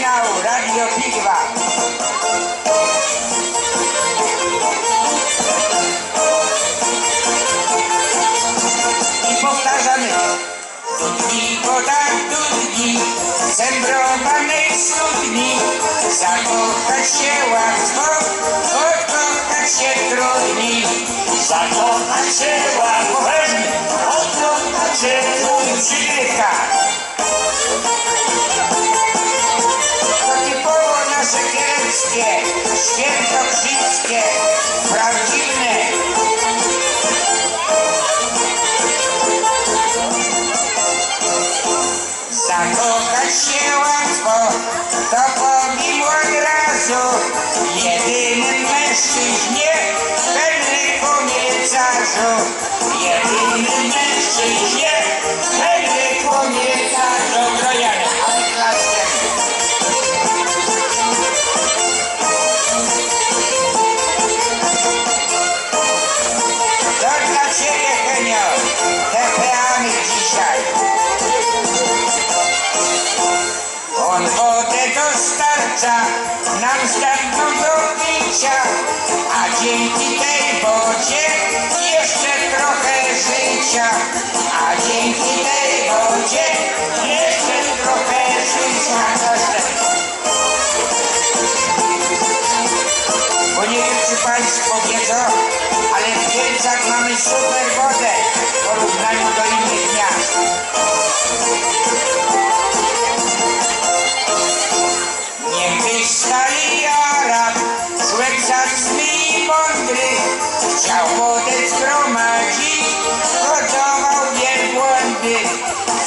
Finał Radio Pigwa. I powtarzamy. Dudni, podach dudni, zembrowanej studni. Zakochać się łatwo, odkochać się trudni. Zakochać się łatwo, kieleckie, świętokrzyskie, prawdziwne. Zakochać się łatwo, to powiem od razu. Jedynym dzisiaj. On wodę dostarcza nam zdatną do picia, a dzięki tej wodzie jeszcze trochę życia. A dzięki tej wodzie jeszcze trochę życia. Bo nie wiem, czy Państwo wiedzą, ale w Kielcach mamy super wodę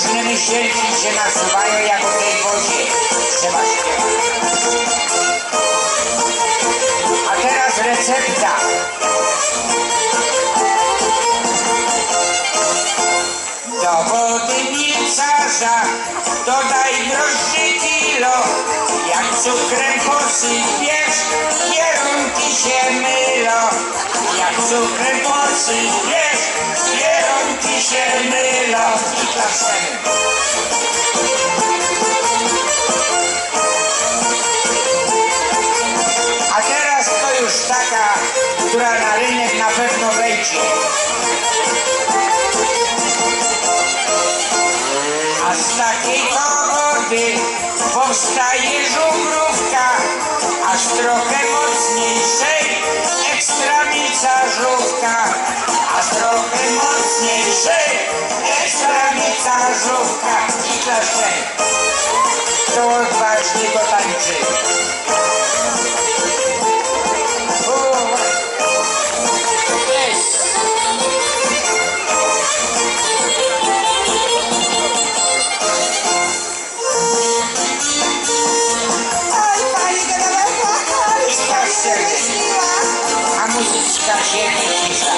różne myślki się nasuwają jak o tej wodzie Trzeba śpiewać A teraz recepta Do wody piecarza dodaj drożdży kilo. Jak cukrem posypiesz, kierunki się mylą. Jak cukrem posypiesz, kierunki się mylą. I klaszemy. Już taka, która na rynek na pewno wejdzie. A z takiej wody powstaje żubrówka, aż trochę mocniejszej ekstramica żółwka, aż trochę mocniejszej ekstramica żółwka. I klaszczemy. To odważnie to tańczy. A muzyczka się wycisza.